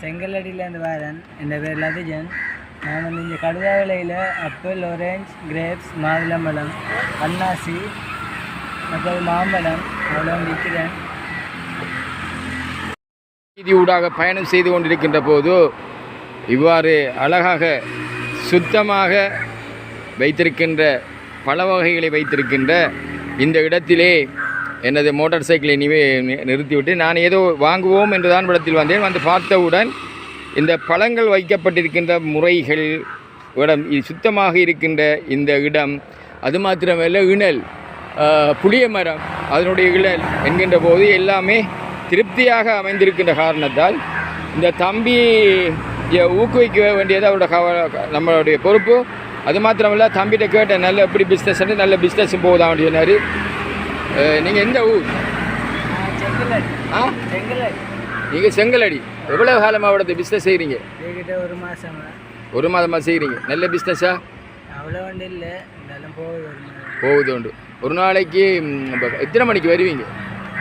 செங்கலடியிலேருந்து வரேன். என் பேர் லதிஜன். நான் வந்து இங்கே கடுதாவிலையில் அப்பிள் ஒரேஞ்ச் கிரேப்ஸ் மாதுளம்பழம் அன்னாசி மற்றது மாம்பழம் அவ்வளோ விற்கிறேன் வீதி ஊடாக பயணம் செய்து கொண்டிருக்கின்ற போது இவ்வாறு அழகாக சுத்தமாக வைத்திருக்கின்ற பல வகைகளை வைத்திருக்கின்ற இந்த இடத்திலே எனது மோட்டார் சைக்கிளை நிவே நிறுத்திவிட்டு நான் ஏதோ வாங்குவோம் என்று தான் இடத்தில் வந்தேன். வந்து பார்த்தவுடன் இந்த பழங்கள் வைக்கப்பட்டிருக்கின்ற முறைகள் இடம் இது சுத்தமாக இருக்கின்ற இந்த இடம் அது மாத்திரமல்ல இணல் புளிய மரம் அதனுடைய இழல் என்கின்ற போது எல்லாமே திருப்தியாக அமைந்திருக்கின்ற காரணத்தால் இந்த தம்பி ஊக்குவிக்க வேண்டியது அவரோட கவ நம்மளுடைய பொறுப்பு. அது மாத்திரமல்ல தம்பிகிட்ட கேட்டேன் நல்ல எப்படி பிஸ்னஸ் நல்ல பிஸ்னஸ் போகுதா அப்படின்னு சொன்னார். நீங்கள் எந்த ஊர்? ஆ? நீங்கள் செங்கலடி. எவ்வளோ காலமாக அவடத்தை பிஸ்னஸ் செய்கிறீங்க ஒரு மாதமா ஒரு மாதமாக செய்கிறீங்க நல்ல பிஸ்னஸா அவ்வளோ ஒன்றும் இல்லை. இருந்தாலும் போகுது உண்டு. ஒரு நாளைக்கு எத்தனை மணிக்கு வருவீங்க?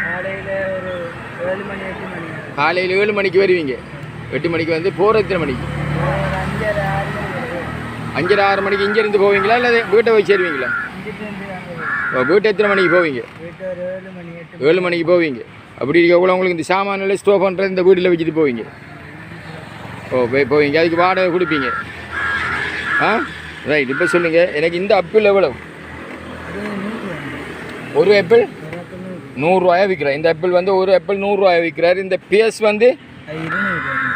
காலையில் ஒரு ஏழு மணி எட்டு மணி. ஆகும். காலையில் ஏழு மணிக்கு வருவீங்க. எட்டு மணிக்கு வந்து போகிற எத்தனை மணிக்கு? அஞ்சரை ஆறு மணிக்கு இங்கேருந்து போவீங்களா? இல்லை வீட்டை போய் சேருவீங்களா? வீட்டை எத்தனை மணிக்கு போவீங்க? ஏழு மணிக்கு போவீங்க. அப்படி இருக்கக்குள்ள உங்களுக்கு இந்த சாமானில் ஸ்டோவ் பண்ணுறது இந்த வீட்டில் வச்சுட்டு போவீங்க. ஓ போய் போவீங்க. அதுக்கு வாடகை கொடுப்பீங்க. ஆ? ரைட் இப்போ சொல்லுங்கள் எனக்கு இந்த அப்பிள் எவ்வளோ ஒரு ஆப்பிள் நூறுரூவாயா விற்கிறார் இந்த ஆப்பிள் வந்து ஒரு ஆப்பிள் நூறுரூவாயா விற்கிறார் இந்த பிஎஸ் வந்து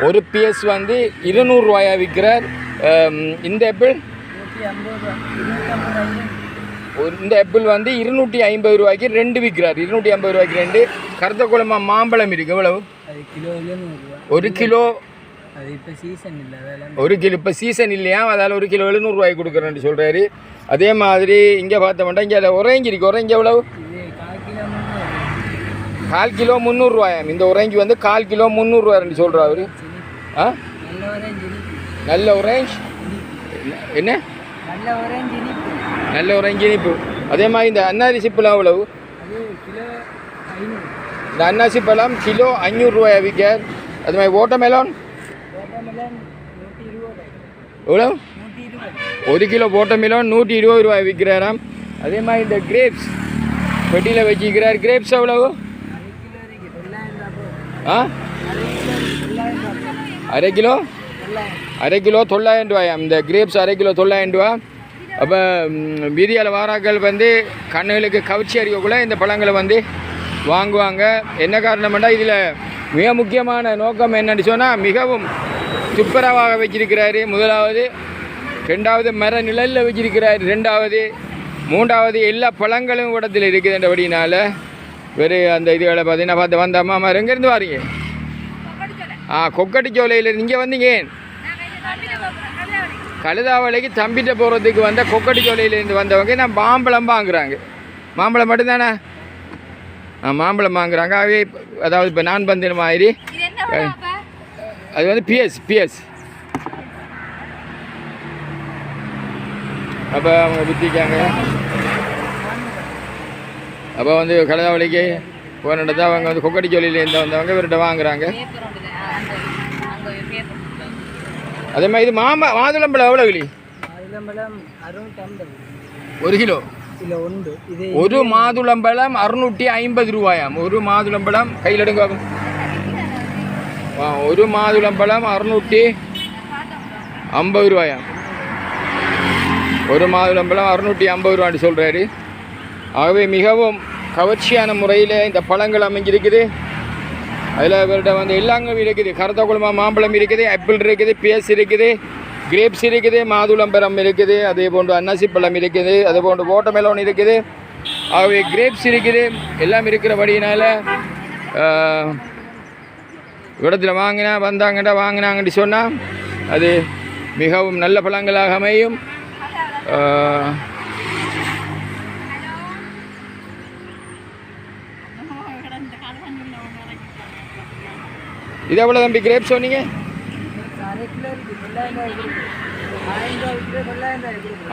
ஒரு பிஎஸ் வந்து இருநூறுவாயா விற்கிறார் இந்த ஆப்பிள் இந்த ஆப்பிள் வந்து இருநூற்றி ஐம்பது ரூபாய்க்கு ரெண்டு விற்கிறார் இருநூற்றி ஐம்பது ரூபாய்க்கு ரெண்டு. கருத்த குழம்பா மாம்பழம் இருக்கு. எவ்வளவு? ஒரு கிலோ. ஒரு கிலோ. இப்போ சீசன் இல்லையா? அதால் ஒரு கிலோ எழுநூறுவாய்க்கு கொடுக்குறேன்னு சொல்கிறாரு அதே மாதிரி இங்கே பார்த்தோம்னா இங்கே ஒரேஞ்சி இருக்கு. ஒரேஞ்சி எவ்வளவு? கால் கிலோ முந்நூறு. கால் கிலோ முந்நூறுரூவாயாம் இந்த ஒரேஞ்சி வந்து கால் கிலோ முந்நூறுரூவான்னு சொல்கிறார் அவரு ஆ? நல்ல ஒரேஞ்ச் என்ன? நல்ல ஒரேஞ்ச் இனிப்பு. அதே மாதிரி இந்த அன்னாரி சிப்பெல்லாம் எவ்வளவு? அது கிலோ ஐநூறு. இந்த அன்னாசி பழம் கிலோ அஞ்சூறுரூவாயா விற்க. அது மாதிரி ஓட்டமெலான் எவ்வளோ ஒரு கிலோ போட்டமெலான் நூற்றி இருபது ரூபாய் விற்கிறாராம். அதே மாதிரி இந்த கிரேப்ஸ் பெட்டியில் வச்சுக்கிறார் கிரேப்ஸ் எவ்வளவு? ஆ? அரை கிலோ? அரை கிலோ தொள்ளாயிரம் ரூபாயாம் இந்த கிரேப்ஸ் அரை கிலோ தொள்ளாயிரம் ரூபா. அப்போ வீதியால் வாராக்கள் வந்து கண்ணுகளுக்கு கவர்ச்சி அறியக்குள்ள இந்த பழங்களை வந்து வாங்குவாங்க. என்ன காரணம்னா இதில் மிக முக்கியமான நோக்கம் என்னன்னு சொன்னால் மிகவும் துப்புரவாக வச்சிருக்கிறாரு. முதலாவது ரெண்டாவது மர நிழலில் வச்சிருக்கிறாரு. ரெண்டாவது மூன்றாவது எல்லா பழங்களும் இடத்துல இருக்குதுன்றபடினால வேறு அந்த இதுகளை பார்த்தீங்கன்னா பார்த்து வந்த அம்மா எங்கேருந்து வாரீங்க. ஆ கொக்கட்டிச்சோலையில் இங்கே வந்தீங்க. கழுதாவளைக்கு தம்பிட்ட போகிறதுக்கு வந்த கொக்கட்டிச்சோலையிலேருந்து வந்தவங்க நான் மாம்பழம் வாங்குறாங்க மாம்பழம் மட்டும்தானே? மாம்பழம் வாங்குறாங்க. அவே அதாவது இப்போ நான் பந்தின மாதிரி அது வந்து பிஎஸ் பிஎஸ். அப்போ அவங்க வித்திக்காங்க அப்போ வந்து கழுதாவளைக்கு போனது அவங்க வந்து கொக்கட்டிச்சோலையிலேருந்து வந்தவங்க இவர்கிட்ட வாங்குறாங்க. அதே மாதிரி இது மாமா மாதுளம்பழம் எவ்வளோ கிளி ஒரு கிலோ? ஒரு மாதுளம்பழம் அறுநூற்றி ஐம்பது ரூபாயாம். ஒரு மாதுளம்பழம் கையில் எடுங்க ஒரு மாதுளம்பழம் அறுநூற்றி ஐம்பது ரூபாயாம். ஒரு மாதுளம்பழம் அறுநூற்றி ஐம்பது ரூபான்னு சொல்கிறாரு ஆகவே மிகவும் கவர்ச்சியான முறையில் இந்த பழங்கள் அமைஞ்சிருக்குது. அதில் இவர்கிட்ட வந்து எல்லாங்க இருக்குது. கருத்த மாம்பழம் இருக்குது ஆப்பிள் இருக்குது பேஸ் இருக்குது கிரேப்ஸ் இருக்குது மாதுளம்பழம் இருக்குது அதே போன்று அன்னாசி பழம் இருக்குது அதே போன்று ஓட்டமெலோன் இருக்குது. ஆகவே கிரேப்ஸ் இருக்குது எல்லாம் இருக்கிறபடியினால இடத்துல வாங்கினா வந்தாங்கடா வாங்கினாங்கன்னு சொன்னால் அது மிகவும் நல்ல பழங்களாக அமையும். இது எவ்வளோ தம்பி கிரேப்ஸ் சொன்னீங்க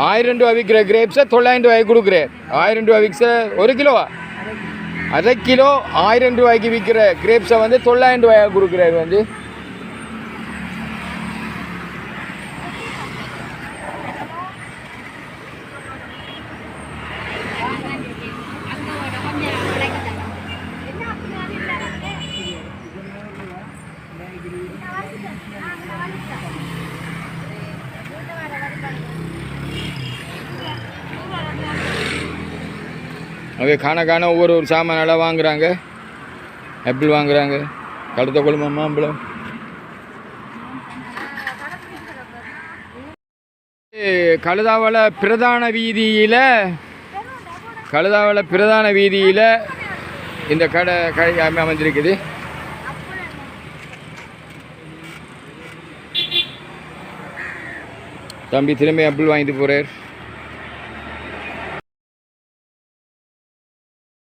ஆயிரம் ரூபாய் விற்கிற ரூபா விற்கிற கிரேப்ஸை தொள்ளாயிரம் ரூபாய்க்கு கொடுக்குறேன். ஆயிரம் ரூபா விற்கிற ஒரு கிலோவா? அரை கிலோ ஆயிரம் ரூபாய்க்கு விற்கிற கிரேப்ஸை வந்து தொள்ளாயிரம் ரூபாய்க்கு கொடுக்குறாரு வந்து. அவை காண காண ஒவ்வொரு ஒரு சாமானெல்லாம் வாங்குறாங்க. ஆப்பிள் வாங்குறாங்க. கழுத்த கொழும்பு மாம்பழம். கழுதாவள பிரதான வீதியில் கழுதாவள பிரதான வீதியில் இந்த கடை கடை அமைஞ்சிருக்குது தம்பி திரும்பி அப்பிள் வாங்கிட்டு போகிறார்